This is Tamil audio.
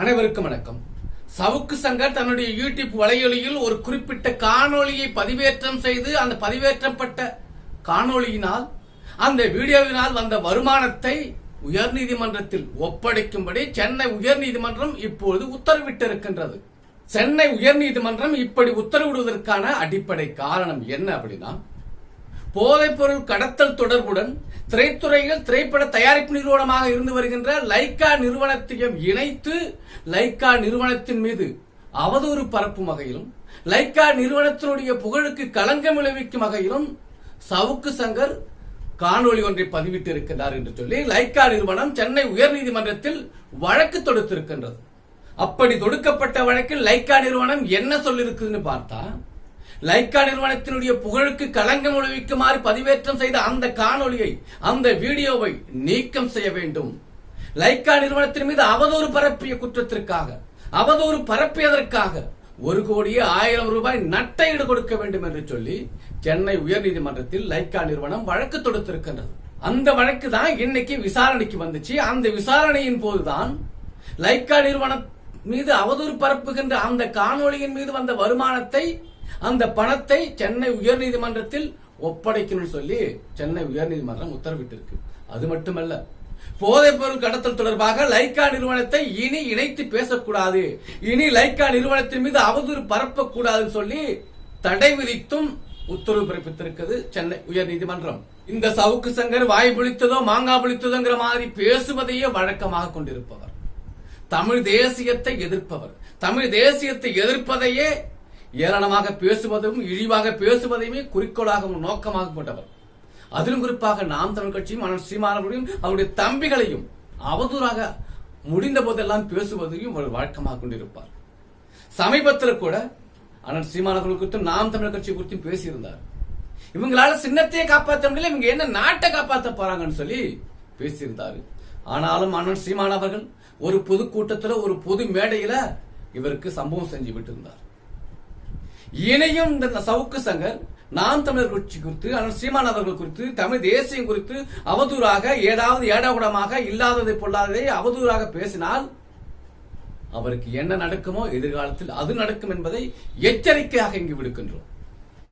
அனைவருக்கும் வணக்கம். சவுக்கு சங்கர் தன்னுடைய யூடியூப் வலையொலியில் ஒரு குறிப்பிட்ட காணொளியை பதிவேற்றம் செய்து அந்த பதிவேற்றப்பட்ட காணொளியினால் அந்த வீடியோவினால் வந்த வருமானத்தை உயர்நீதிமன்றத்தில் ஒப்படைக்கும்படி சென்னை உயர்நீதிமன்றம் இப்பொழுது உத்தரவிட்டிருக்கின்றது. சென்னை உயர்நீதிமன்றம் இப்படி உத்தரவிடுவதற்கான அடிப்படை காரணம் என்ன அப்படின்னா போதைப்பொருள் கடத்தல் தொடர்புடன் திரைத்துறையில் திரைப்பட தயாரிப்பு நிறுவனமாக இருந்து வருகின்ற லைக்கா நிறுவனத்தையும் இணைத்து லைக்கா நிறுவனத்தின் மீது அவதூறு பரப்பும் வகையிலும் லைக்கா நிறுவனத்தினுடைய புகழுக்கு களங்கம் விளைவிக்கும் வகையிலும் சவுக்கு சங்கர் காணொளி ஒன்றை பதிவிட்டு இருக்கிறார் என்று சொல்லி லைக்கா நிறுவனம் சென்னை உயர்நீதிமன்றத்தில் வழக்கு தொடுத்திருக்கின்றது. அப்படி தொடுக்கப்பட்ட வழக்கில் லைக்கா நிறுவனம் என்ன சொல்லிருக்குதுன்னு பார்த்தா லைக்கா நிறுவனத்தினுடைய புகழுக்கு களங்கம் விளைவிக்குமாறு பதிவேற்றம் செய்த அந்த காணொலியை அந்த வீடியோவை நீக்கம் செய்ய வேண்டும். லைக்கா நிறுவனத்தின் மீது அவதூறு பரப்பிய குற்றத்திற்காக அவதூறு பரப்பியதற்காக ஒரு கோடியே ஆயிரம் ரூபாய் நட்டையீடு கொடுக்க வேண்டும் என்று சொல்லி சென்னை உயர்நீதிமன்றத்தில் லைக்கா நிறுவனம் வழக்கு தொடுத்திருக்கின்றது. அந்த வழக்கு தான் இன்னைக்கு விசாரணைக்கு வந்துச்சு. அந்த விசாரணையின் போதுதான் லைக்கா நிறுவனம் மீது அவதூறு பரப்புகின்ற அந்த காணொளியின் மீது வந்த வருமானத்தை அந்த பணத்தை சென்னை உயர்நீதிமன்றத்தில் ஒப்படைக்கணும்னு சொல்லி சென்னை உயர்நீதிமன்றம் உத்தரவிட்டிருக்கு. அது மட்டுமல்ல போதைப் பொருள் கடத்தல் தொடர்பாக லைக்கா நிறுவனத்தை இனி இணைத்து பேசக்கூடாது. இனி லைக்கா நிறுவனத்தின் மீது அவதூறு பரப்பக்கூடாதுன்னு சொல்லி தடை விதித்தும் உத்தரவு பிறப்பித்திருக்கிறது சென்னை உயர்நீதிமன்றம். இந்த சவுக்கு சங்கர் வாய் புளித்ததோ மாங்காய் புளித்ததோங்கிற மாதிரி பேசுவதையே வழக்கமாக கொண்டிருப்பவர். தமிழ் தேசியத்தை எதிர்ப்பவர். தமிழ் தேசியத்தை எதிர்ப்பதையே ஏளனமாக பேசுவதும் இழிவாக பேசுவதையுமே குறிக்கோளாகவும் நோக்கமாக கொண்டவர் அதிலும் குறிப்பாக நாம் தமிழ் கட்சியும் அண்ணன் சீமானவர்களையும் அவருடைய தம்பிகளையும் அவதூறாக முடிந்த போதெல்லாம் பேசுவதையும் அவர் வழக்கமாக கொண்டிருப்பார். சமீபத்தில் கூட அண்ணன் சீமானவர்கள் குறித்தும் நாம் தமிழ் கட்சி குறித்தும் பேசியிருந்தார். இவங்களால சின்னத்தையே காப்பாற்ற முடியல இவங்க என்ன நாட்டை காப்பாற்ற போறாங்கன்னு சொல்லி பேசியிருந்தார். ஆனாலும் அண்ணன் சீமான் அவர்கள் ஒரு பொதுக்கூட்டத்தில் ஒரு பொது மேடையில இவருக்கு சம்பவம் செஞ்சு விட்டிருந்தார். இணையும் இந்த சவுக்கு சங்கர் நாம் தமிழர் கட்சி குறித்து ஆனால் சீமான் அவர்கள் குறித்து தமிழ் தேசியம் குறித்து அவதூறாக ஏதாவது ஏடாகுடமாக இல்லாததை பொல்லாததை அவதூறாக பேசினால் அவருக்கு என்ன நடக்குமோ எதிர்காலத்தில் அது நடக்கும் என்பதை எச்சரிக்கையாக இங்கு விடுக்கின்றோம்.